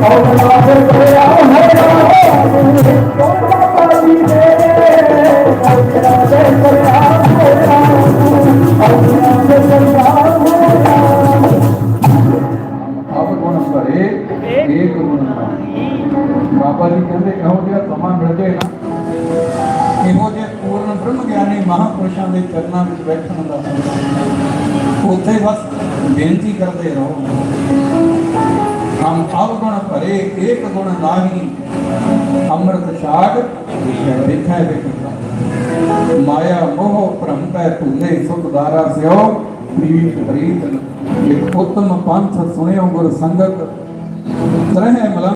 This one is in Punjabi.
Oh, ਬਾਬਾ ਜੀ ਕਹਿੰਦੇ ਇਹੋ ਜਿਹਾ ਸਮਾਂ ਮਿਲ ਜੇ ਨਾ, ਇਹੋ ਜਿਹੇ ਪੂਰਨ ਬ੍ਰਹਮ ਗਿਆਨੀ ਮਹਾਪੁਰਸ਼ਾਂ ਦੇ ਚਰਨਾਂ ਵਿੱਚ ਬੈਠਣ ਦਾ ਉੱਥੇ ਬਸ ਬੇਨਤੀ ਕਰਦੇ ਰਹੋ। ਹਮ ਅਬ ਭਰੇ, ਏਕ ਗੁਣ ਨਾਹੀ, ਅੰਮ੍ਰਿਤ ਛਾੜ ਦੇਖੈ ਦੇਖਾ ਮਾਇਆ ਮੋਹ ਭ੍ਰਮ ਪੈ ਭੁਲੇ ਸੁਖ ਸਿਓ, ਪ੍ਰੀਤ ਪ੍ਰੀਤ। ਇੱਕ ਉਤਮ ਪੰਥ ਸੁਣਿਓ ਗੁਰ ਸੰਗਤ। ਤਰਹਿ ਮਲੰ